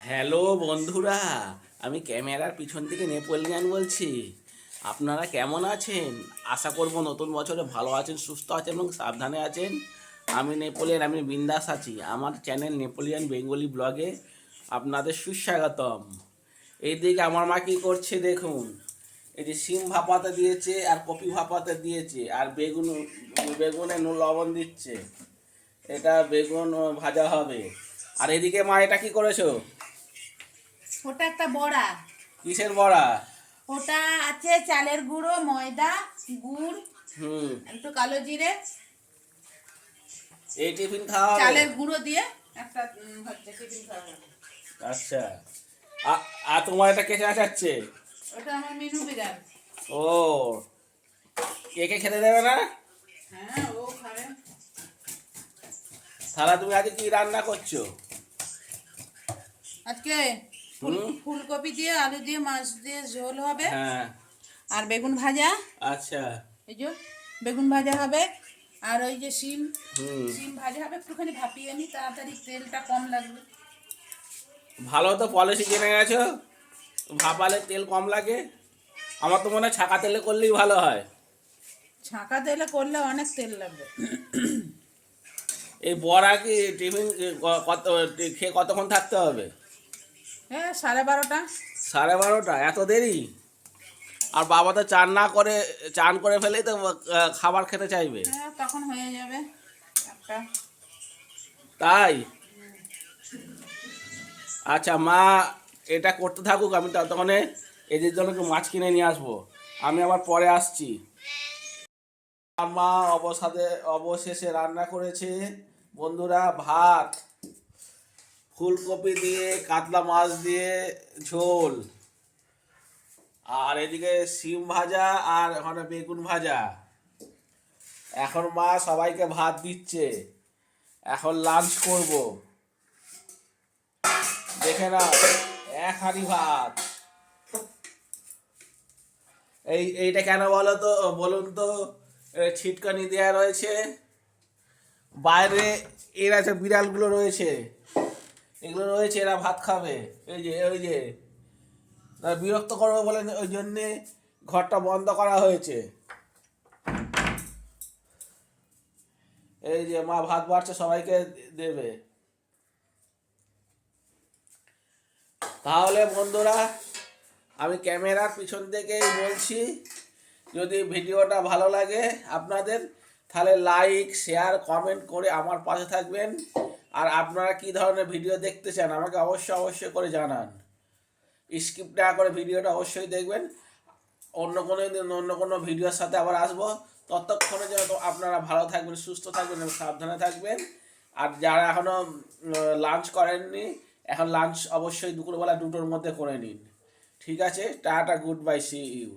Hello বন্ধুরা, আমি ক্যামেরার পিছন থেকে নেপোলিয়ান বলছি। আপনারা কেমন আছেন? আশা করব নতুন বছরে ভালো আছেন, সুস্থ আছেন এবং সাবধানে আছেন। আমি নেপোলিয়ান, আমি বিন্দাস আছি। আমার চ্যানেল নেপোলিয়ান বেঙ্গলি ব্লগে আপনাদের সুস্বাগতম। এইদিকে আমার মা কী করছে দেখুন। এই যে সিম ভাপাতে দিয়েছে আর কপি ভাপাতে দিয়েছে আর বেগুন, বেগুনে নুন লবণ দিচ্ছে। এটা বেগুন ভাজা হবে। আর এদিকে মা এটা কি করেছ? ওটা একটা বড়া। কিসের বড়া? ওটা আছে চালের গুঁড়ো ময়দা গুড় হুম। একটু কালো জিরে। এই টিফিন খাওয়া হবে? চালের গুঁড়ো দিয়ে একটা উম, হচ্ছে টিফিন খাওয়া হবে। আচ্ছা। আ- আর তোমার এটা কে চাচ্ছে ওটা আমার মেনু বিরাট ও। কে কে খেতে দেবে না? হ্যাঁ ও খাবে। তাহলে তুমি আজকে কি রান্না করছ? আজকে। ফুলকপি দিয়ে আলু দিয়ে মাছ দিয়ে ঝোল হবে। হ্যাঁ। আর বেগুন ভাজা। আচ্ছা। এই যে বেগুন ভাজা হবে। আর ওই যে শিম শিম ভাজা হবে। একটুখানি ভাপিয়ে নি তাড়াতাড়ি তেলটা কম লাগবে। ভালো তো পলিসি জেনে গেছো। ভাপালে তেল কম লাগে। আমার তো মনে হয় ছাকা তেলে করলেই ভালো হয়। ছাঁকা তেলে করলে অনেক তেল লাগবে। এই বড়া কি টিফিন কত খেয়ে কতক্ষণ থাকতে হবে? হ্যাঁ সাড়ে বারোটা। সাড়ে বারোটা এত দেরি? আর বাবা তো চান না করে চান করে ফেলেই তো খাবার খেতে চাইবে। হ্যাঁ তখন হয়ে যাবে একটা। তাই? আচ্ছা মা এটা করতে থাকুক আমি ততক্ষণে এদের জন্য একটু মাছ কিনে নিয়ে আসব। আমি আবার পরে আসছি। আমার মা অবসাদে অবশেষে রান্না করেছে বন্ধুরা ভাত। ফুলকপি দিয়ে, কাতলা মাছ দিয়ে, ঝোল। আর এদিকে শিম ভাজা আর ওখানে বেগুন ভাজা। এখন মা সবাইকে ভাত দিচ্ছে। এখন লাঞ্চ করব। দেখে না এক হাঁড়ি ভাত। এই, এইটা কেন বলো তো, বলুন তো ছিটকানি দেওয়া রয়েছে। বাইরে এরা যে বিড়ালগুলো রয়েছে। এগুলো রয়েছে, এরা ভাত খাবে। এই যে ওই যে। বিরক্ত করবে বলে ওই জন্যে ঘরটা বন্ধ করা হয়েছে। এই যে, মা ভাত বাড়ছে, সবাইকে দেবে। তাহলে বন্ধুরা, আমি ক্যামেরার পিছন থেকেই বলছি, যদি ভিডিওটা ভালো লাগে আপনাদের, তাহলে লাইক শেয়ার কমেন্ট করে আমার পাশে থাকবেন। আর আপনারা কি ধরনের ভিডিও দেখতে চান, আমাকে অবশ্যই অবশ্যই করে জানান। স্কিপ না করে ভিডিওটা অবশ্যই দেখবেন। অন্য কোনো দিন অন্য কোনো ভিডিওর সাথে আবার আসব। ততক্ষণে যেন আপনারা ভালো থাকবেন, সুস্থ থাকবেন এবং সাবধানে থাকবেন। আর যারা এখনও লাঞ্চ করেননি, এখন লাঞ্চ অবশ্যই দুপুরবেলা দুটোর মধ্যে করে নিন। ঠিক আছে, tata good bye see you